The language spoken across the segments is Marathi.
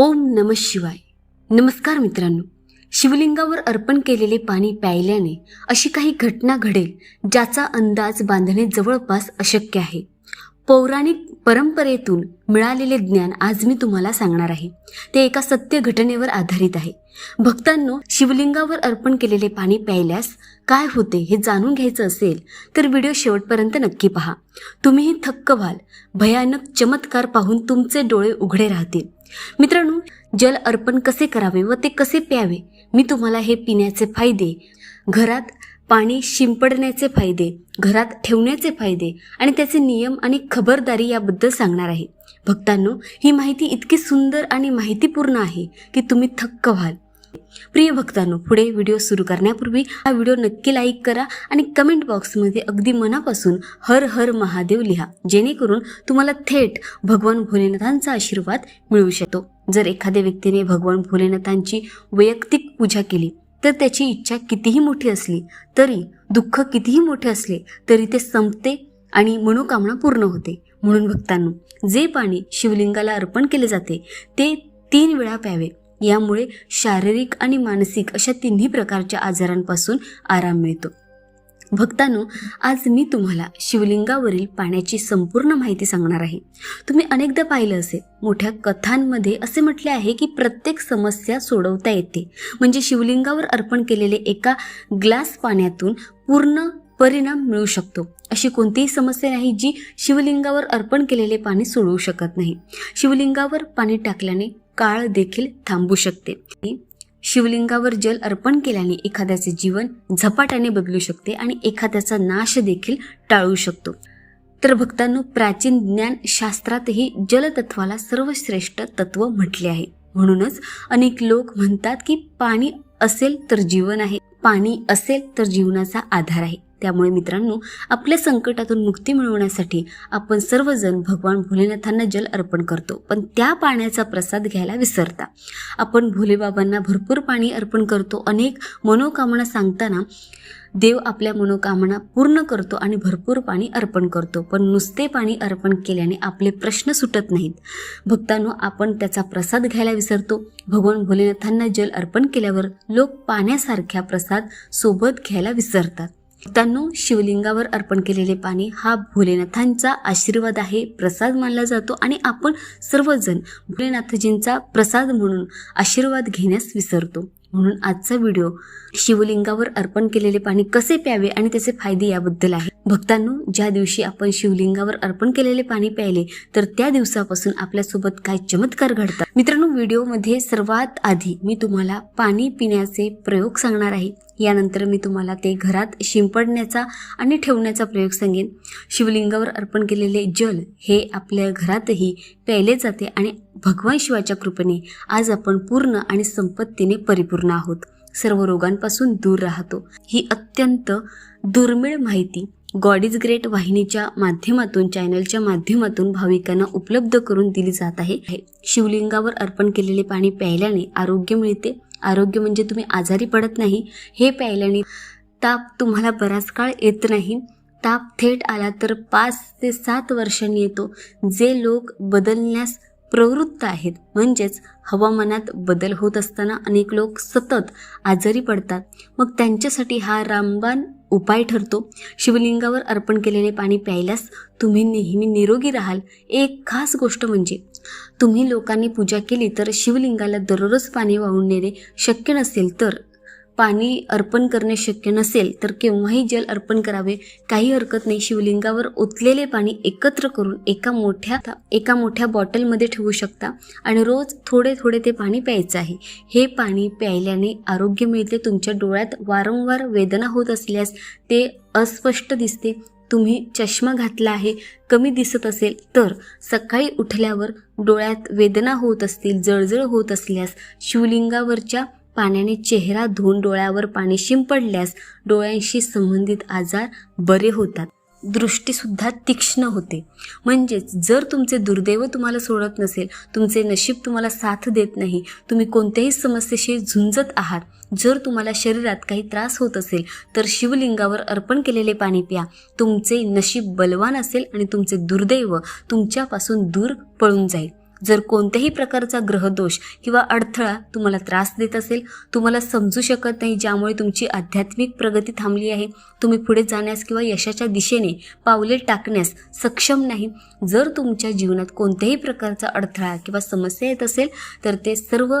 ओम नम शिवाय. नमस्कार मित्रांनो. शिवलिंगावर अर्पण केलेले पाणी प्यायल्याने अशी काही घटना घडेल ज्याचा अंदाज बांधणे जवळपास अशक्य आहे. पौराणिक परंपरेतून मिळालेले ज्ञान आज मी तुम्हाला सांगणार आहे. ते एका सत्य घटनेवर आधारित आहे. भक्तांनो शिवलिंगावर अर्पण केलेले पाणी प्यायल्यास काय होते हे जाणून घ्यायचं असेल तर व्हिडिओ शेवटपर्यंत नक्की पहा. तुम्हीही थक्क व्हाल. भयानक चमत्कार पाहून तुमचे डोळे उघडे राहतील. मित्रांनो जल अर्पण कसे करावे व ते कसे प्यावे? मी तुम्हाला हे पिण्याचे फायदे घरात पाणी शिंपडण्याचे फायदे घरात ठेवण्याचे फायदे आणि त्याचे नियम आणि खबरदारी याबद्दल सांगणार आहे. भक्तांनो ही माहिती इतकी सुंदर आणि माहितीपूर्ण आहे की तुम्ही थक्क व्हाल. प्रिय भक्तांनो पुढे व्हिडिओ सुरू करण्यापूर्वी हा व्हिडिओ नक्की लाईक करा आणि कमेंट बॉक्समध्ये अगदी मनापासून हर हर महादेव लिहा जेणेकरून तुम्हाला थेट भगवान भोलेनाथांचा आशीर्वाद मिळू शकतो. जर एखाद्या व्यक्तीने भगवान भोलेनाथांची वैयक्तिक पूजा केली तर त्याची इच्छा कितीही मोठी असली तरी दुःख कितीही मोठे असले तरी ते संपते आणि मनोकामना पूर्ण होते. म्हणून भक्तांनो जे पाणी शिवलिंगाला अर्पण केले जाते ते तीन वेळा प्यावे. यामुळे शारीरिक आणि मानसिक अशा तिन्ही प्रकारच्या आजारांपासून आराम मिळतो. भक्तांनो आज मी तुम्हाला शिवलिंगावरील पाण्याची संपूर्ण माहिती सांगणार आहे. तुम्ही अनेकदा पाहिलं असेल मोठ्या कथांमध्ये असे म्हटले आहे की प्रत्येक समस्या सोडवता येते. म्हणजे शिवलिंगावर अर्पण केलेले एका ग्लास पाण्यातून पूर्ण परिणाम मिळू शकतो. अशी कोणतीही समस्या नाही जी शिवलिंगावर अर्पण केलेले पाणी सोडवू शकत नाही. शिवलिंगावर पाणी टाकल्याने काळ देखील थांबू शकते. शिवलिंगावर जल अर्पण केल्याने एखाद्याचे जीवन झपाट्याने बदलू शकते आणि एखाद्याचा नाश देखील टाळू शकतो. तर भक्तांनो प्राचीन ज्ञान शास्त्रातही जलतत्वाला सर्वश्रेष्ठ तत्व म्हटले आहे. म्हणूनच अनेक लोक म्हणतात की पाणी असेल तर जीवन आहे. पाणी असेल तर जीवनाचा आधार आहे. त्यामुळे मित्रांनो आपल्या संकटातून मुक्ती मिळवण्यासाठी आपण सर्वजण भगवान भोलेनाथांना जल अर्पण करतो. पण त्या पाण्याचा प्रसाद घ्यायला विसरता. आपण भोलेबाबांना भरपूर पाणी अर्पण करतो. अनेक मनोकामना सांगताना देव आपल्या मनोकामना पूर्ण करतो आणि भरपूर पाणी अर्पण करतो. पण नुसते पाणी अर्पण केल्याने आपले प्रश्न सुटत नाहीत. भक्तांनो आपण त्याचा प्रसाद घ्यायला विसरतो. भगवान भोलेनाथांना जल अर्पण केल्यावर लोक पाण्यासारख्या प्रसाद सोबत घ्यायला विसरतात. भक्तांनो शिवलिंगावर अर्पण केलेले पाणी हा भोलेनाथांचा आशीर्वाद आहे प्रसाद मानला जातो आणि आपण सर्वजण भोलेनाथजींचा प्रसाद म्हणून आशीर्वाद घेण्यास विसरतो. म्हणून आजचा व्हिडिओ शिवलिंगावर अर्पण केलेले पाणी कसे प्यावे आणि त्याचे फायदे याबद्दल आहे. भक्तांनो ज्या दिवशी आपण शिवलिंगावर अर्पण केलेले पाणी प्यायले तर त्या दिवसापासून आपल्यासोबत काय चमत्कार घडतात? मित्रांनो व्हिडिओमध्ये सर्वात आधी मी तुम्हाला पाणी पिण्याचे प्रयोग सांगणार आहे. यानंतर मी तुम्हाला ते घरात शिंपडण्याचा आणि ठेवण्याचा प्रयोग सांगेन. शिवलिंगावर अर्पण केलेले जल हे आपल्या घरातही प्यायले जाते आणि भगवान शिवाच्या कृपेने आज आपण पूर्ण आणि संपत्तीने परिपूर्ण आहोत. सर्व रोगांपासून दूर राहतो. ही अत्यंत दुर्मिळ माहिती गॉड इज ग्रेट वाहिनीच्या माध्यमातून चॅनलच्या माध्यमातून भाविकांना उपलब्ध करून दिली जात आहे. शिवलिंगावर अर्पण केलेले पाणी प्यायल्याने आरोग्य मिळते. आरोग्य म्हणजे तुम्ही आजारी पडत नाही हे प्यायल्याने ताप तुम्हाला बराच काळ येत नाही. ताप थेट आला तर पाच ते सात वर्षांनी येतो. जे लोक बदलण्यास प्रवृत्त आहेत म्हणजेच हवामानात बदल होत असताना अनेक लोक सतत आजारी पडतात. मग त्यांच्यासाठी हा रामबाण उपाय ठरतो. शिवलिंगावर अर्पण केलेले पाणी प्यायल्यास तुम्ही नेहमी निरोगी राहाल. एक खास गोष्ट म्हणजे तुम्ही लोकांनी पूजा केली तर शिवलिंगाला दररोज पाणी वाहून नेणे शक्य नसेल तर पाणी अर्पण करणे शक्य नसेल तर केव्हाही जल अर्पण करावे. काही हरकत नाही. शिवलिंगावर ओतलेले पाणी एकत्र करून एका मोठ्या एका मोठ्या बॉटलमध्ये ठेवू शकता आणि रोज थोडे थोडे ते पाणी प्यायचं आहे. हे पाणी प्यायल्याने आरोग्य मिळते. तुमच्या डोळ्यात वारंवार वेदना होत असल्यास ते अस्पष्ट दिसते. तुम्ही चष्मा घातला आहे कमी दिसत असेल तर सकाळी उठल्यावर डोळ्यात वेदना होत असतील जळजळ होत असल्यास शिवलिंगावरच्या पाण्याने चेहरा धुवून डोळ्यावर पाणी शिंपडल्यास डोळ्यांशी संबंधित आजार बरे होतात. दृष्टीसुद्धा तीक्ष्ण होते. म्हणजेच जर तुमचे दुर्दैव तुम्हाला सोडत नसेल तुमचे नशीब तुम्हाला साथ देत नाही तुम्ही कोणत्याही समस्येशी झुंजत आहात जर तुम्हाला शरीरात काही त्रास होत असेल तर शिवलिंगावर अर्पण केलेले पाणी प्या. तुमचे नशीब बलवान असेल आणि तुमचे दुर्दैव तुमच्यापासून दूर पळून जाईल. जर कोणत्याही प्रकारचा ग्रहदोष किंवा अडथळा तुम्हाला त्रास देत असेल तुम्हाला समजू शकत नाही ज्यामुळे तुमची आध्यात्मिक प्रगती थांबली आहे तुम्ही पुढे जाण्यास किंवा यशाच्या दिशेने पावले टाकण्यास सक्षम नाही. जर तुमच्या जीवनात कोणत्याही प्रकारचा अडथळा किंवा समस्या येत असेल तर ते सर्व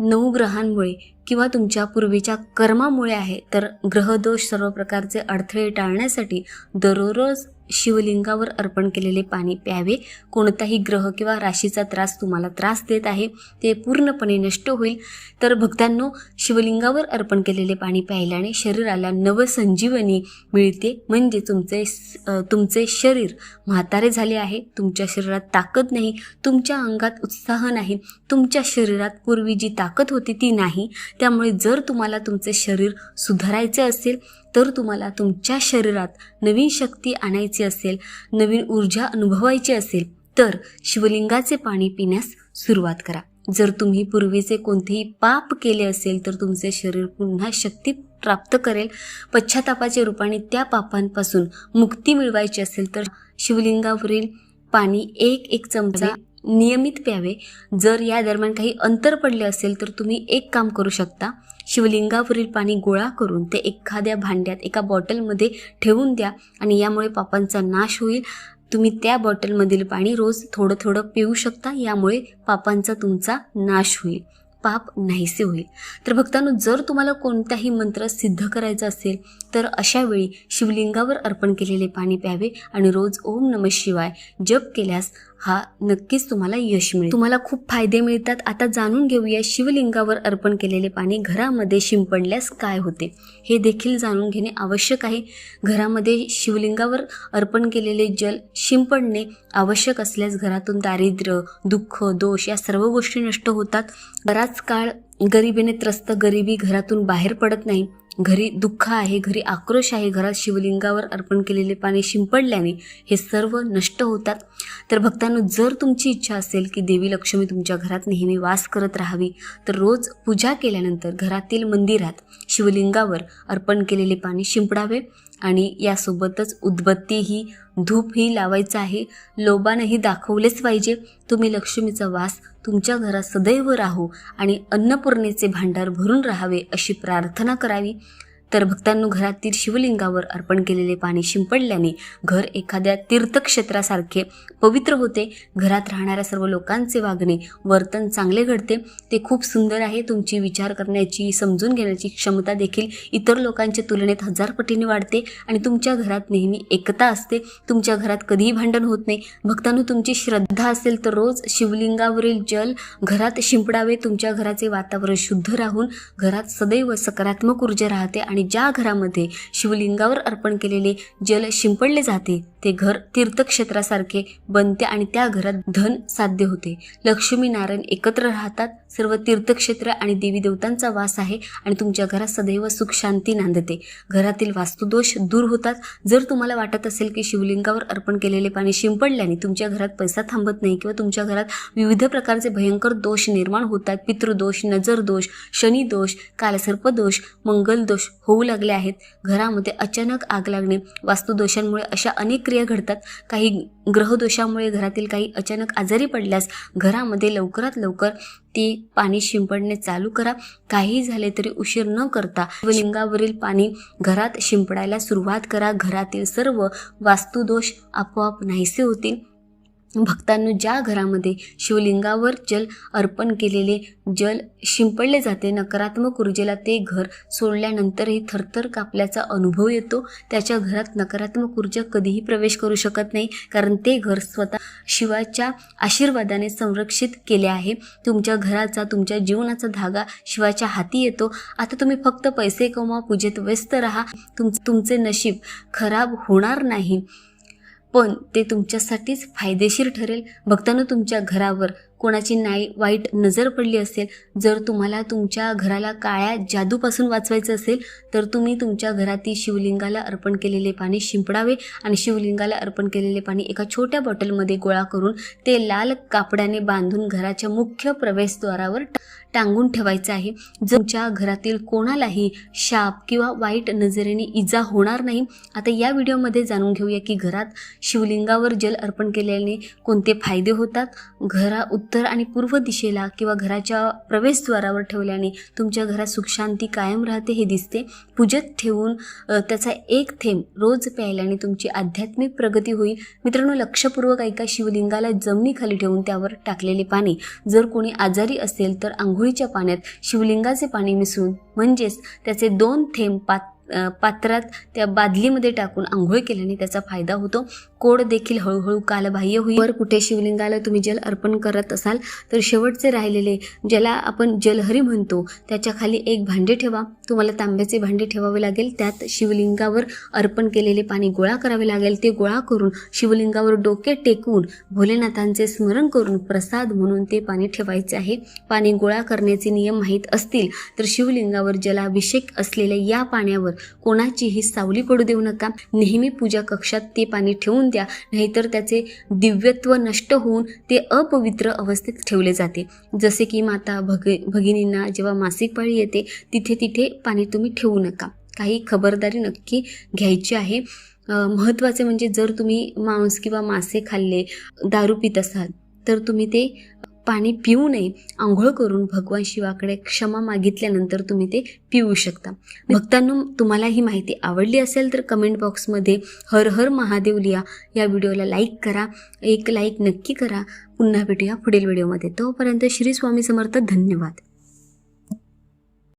नऊ ग्रहांमुळे किंवा तुमच्या पूर्वीच्या कर्मामुळे आहे. तर ग्रहदोष सर्व प्रकारचे अडथळे टाळण्यासाठी दररोज शिवलिंगावर अर्पण केलेले पाणी प्यावे. कोणताही ग्रह किंवा राशीचा त्रास तुम्हाला त्रास देत आहे ते पूर्णपणे नष्ट होईल. तर भक्तांनो शिवलिंगावर अर्पण केलेले पाणी प्यायल्याने शरीराला नवसंजीवनी मिळते. म्हणजे तुमचे तुमचे शरीर म्हातारे झाले आहे. तुमच्या शरीरात ताकद नाही. तुमच्या अंगात उत्साह नाही. तुमच्या शरीरात पूर्वी जी ताकद होती ती नाही. त्यामुळे जर तुम्हाला तुमचे शरीर सुधारायचे असेल तर तुम्हाला तुमच्या शरीरात नवीन शक्ती आणायची असेल नवीन ऊर्जा अनुभवायची असेल तर शिवलिंगाचे पाणी पिण्यास सुरुवात करा. जर तुम्ही पूर्वीचे कोणतेही पाप केले असेल तर तुमचे शरीर पुन्हा शक्ती प्राप्त करेल. पश्चातापाच्या रूपाने त्या पापांपासून मुक्ती मिळवायची असेल तर शिवलिंगावरील पाणी एक एक चमचा नियमित प्यावे. जर या दरम्यान काही अंतर पडले असेल तर तुम्ही एक काम करू शकता. शिवलिंगावरील पाणी गोळा करून ते एखाद्या भांड्यात एका बॉटलमध्ये ठेवून द्या आणि यामुळे पापांचा नाश होईल. तुम्ही त्या बॉटलमधील पाणी रोज थोडं थोडं पिऊ शकता यामुळे पापांचा तुमचा नाश होईल. पाप नाहीसे होईल. तर भक्तांनो जर तुम्हाला कोणताही मंत्र सिद्ध करायचा असेल तर अशावेळी शिवलिंगावर अर्पण केलेले पाणी प्यावे आणि रोज ओम नम शिवाय जप केल्यास हा नक्कीच तुम्हाला यश मिळेल. तुम्हाला खूप फायदे मिळतात. आता जाणून घेऊया शिवलिंगावर अर्पण केलेले पाणी घरामध्ये शिंपडल्यास काय होते? हे देखील जाणून घेणे आवश्यक आहे. घरामध्ये शिवलिंगावर अर्पण केलेले जल शिंपडणे आवश्यक असल्यास घरातून दारिद्र्य दुःख दोष या सर्व गोष्टी नष्ट होतात. बराच काळ गरिबीने त्रस्त गरिबी घरातून बाहेर पडत नाही. घरी दुःख आहे घरी आक्रोश आहे घरात शिवलिंगावर अर्पण केलेले पाणी शिंपडल्याने हे सर्व नष्ट होतात. तर भक्तांनो जर तुमची इच्छा असेल की देवी लक्ष्मी तुमच्या घरात नेहमी वास करत राहावी तर रोज पूजा केल्यानंतर घरातील मंदिरात शिवलिंगावर अर्पण केलेले पाणी शिंपडावे. आणि यासोबतच उदबत्ती ही धूप ही लावायचं आहे. लोबानंही दाखवलेच पाहिजे. तुम्ही लक्ष्मीचा वास तुमच्या घरात सदैव राहू आणि अन्नपूर्णेचे भांडार भरून राहावे अशी प्रार्थना करावी. तर भक्तांनो घरातील शिवलिंगावर अर्पण केलेले पाणी शिंपडल्याने घर एखाद्या तीर्थक्षेत्रासारखे पवित्र होते. घरात राहणाऱ्या सर्व लोकांचे वागणे वर्तन चांगले घडते. ते खूप सुंदर आहे. तुमची विचार करण्याची समजून घेण्याची क्षमता देखील इतर लोकांच्या तुलनेत हजार पटीने वाढते आणि तुमच्या घरात नेहमी एकता असते. तुमच्या घरात कधीही भांडण होत नाही. भक्तांनो तुमची श्रद्धा असेल तर रोज शिवलिंगावरील जल घरात शिंपडावे. तुमच्या घराचे वातावरण शुद्ध राहून घरात सदैव सकारात्मक ऊर्जा राहते आणि ज्या घरामध्ये शिवलिंगावर अर्पण केलेले जल शिंपडले जाते ते घर तीर्थक्षेत्रासारखे बनते आणि त्या घरात धन साध्य होते. लक्ष्मी नारायण एकत्र राहतात. सर्व तीर्थक्षेत्र आणि देवी देवतांचा वास आहे आणि तुमच्या घरात सदैव सुख शांती नांदते. घरातील वास्तुदोष दूर होतात. जर तुम्हाला वाटत असेल की शिवलिंगावर अर्पण केलेले पाणी शिंपडल्याने तुमच्या घरात पैसा थांबत नाही किंवा तुमच्या घरात विविध प्रकारचे भयंकर दोष निर्माण होतात पितृदोष नजरदोष शनिदोष कालसर्पदोष मंगलदोष होऊ लागले आहेत. घरामध्ये अचानक आग लागणे वास्तुदोषांमुळे अशा अनेक क्रिया घडतात. काही ग्रहदोषामुळे घरातील काही अचानक आजारी पडल्यास घरामध्ये लवकरात लवकर ती पाणी शिंपडणे चालू करा. काही झाले तरी उशीर न करता शिवलिंगावरील पाणी घरात शिंपडायला सुरुवात करा. घरातील सर्व वास्तुदोष आपोआप नाहीसे होतील. भक्तांनो ज्या घरामध्ये शिवलिंगावर जल अर्पण केलेले जल शिंपडले जाते नकारात्मक ऊर्जेला ते घर सोडल्यानंतरही थरथर कापल्याचा अनुभव येतो. त्याच्या घरात नकारात्मक ऊर्जा कधीही प्रवेश करू शकत नाही कारण ते घर स्वतः शिवाच्या आशीर्वादाने संरक्षित केले आहे. तुमच्या घराचा तुमच्या जीवनाचा धागा शिवाच्या हाती येतो. आता तुम्ही फक्त पैसे कमवा पूजेत व्यस्त राहा. तुम तुमचे नशीब खराब होणार नाही. पण ते तुमच्यासाठीच फायदेशीर ठरेल. भक्तांनो तुमच्या घरावर कोणाची नाही वाईट नजर पडली असेल जर तुम्हाला तुमच्या घराला काळ्या जादूपासून वाचवायचं असेल तर तुम्ही तुमच्या घरातील शिवलिंगाला अर्पण केलेले पाणी शिंपडावे आणि शिवलिंगाला अर्पण केलेले पाणी एका छोट्या बॉटलमध्ये गोळा करून ते लाल कापडाने बांधून घराच्या मुख्य प्रवेशद्वारावर टांगून ठेवायचं आहे. जर तुमच्या घरातील कोणालाही शाप किंवा वाईट नजरेने इजा होणार नाही आता या व्हिडिओमध्ये जाणून घेऊया की घरात शिवलिंगावर जल अर्पण केल्याने कोणते फायदे होतात? घरा उत्तर आणि पूर्व दिशेला किंवा घराच्या प्रवेशद्वारावर ठेवल्याने तुमच्या घरात सुखशांती कायम राहते हे दिसते. पूजेत ठेवून त्याचा एक थेंब रोज प्यायल्याने तुमची आध्यात्मिक प्रगती होईल. मित्रांनो लक्षपूर्वक ऐका शिवलिंगाला जमिनीखाली ठेवून त्यावर टाकलेले पाणी. जर कोणी आजारी असेल तर आंघोळीच्या पाण्यात शिवलिंगाचे पाणी मिसळून म्हणजेच त्याचे दोन थेंब पात पात्रात त्या बादलीमध्ये टाकून आंघोळ केल्याने त्याचा फायदा होतो. कोड देखील हळूहळू कालबाह्य होईल. वर कुठे शिवलिंगाला तुम्ही जल अर्पण करत असाल तर शेवटचे राहिलेले ज्याला आपण जलहरी म्हणतो त्याच्याखाली एक भांडे ठेवा. तुम्हाला तांब्याचे भांडे ठेवावे लागेल. त्यात शिवलिंगावर अर्पण केलेले पाणी गोळा करावे लागेल. ते गोळा करून शिवलिंगावर डोके टेकून भोलेनाथांचे स्मरण करून प्रसाद म्हणून ते पाणी ठेवायचे आहे. पाणी गोळा करण्याचे नियम माहीत असतील तर शिवलिंगावर जलाभिषेक असलेल्या या पाण्यावर कोणाचीही सावली पडू देऊ नका. नेहमी पूजा कक्षात ते पाणी ठेवून द्या नाहीतर त्याचे दिव्यत्व नष्ट होऊन ते अपवित्र अवस्थेत ठेवले जाते. जसे की माता भग भगिनींना जेव्हा मासिक पाळी येते तिथे तिथे पाणी तुम्ही ठेवू नका. काही खबरदारी नक्की घ्यायची आहे. महत्त्वाचे म्हणजे जर तुम्ही मांस किंवा मासे खाल्ले दारू पित असाल तर तुम्ही ते पाणी पिऊ नये आंघोळ करून भगवान शिवाकडे क्षमा मागितल्यानंतर तुम्ही ते पिऊ शकता. भक्तांनो तुम्हाला ही माहिती आवडली असेल तर कमेंट बॉक्समध्ये हर हर महादेव लिहा. या व्हिडिओला लाईक करा. एक लाईक नक्की करा. पुन्हा भेटूया पुढील व्हिडिओमध्ये तोपर्यंत श्री स्वामी समर्थ. धन्यवाद.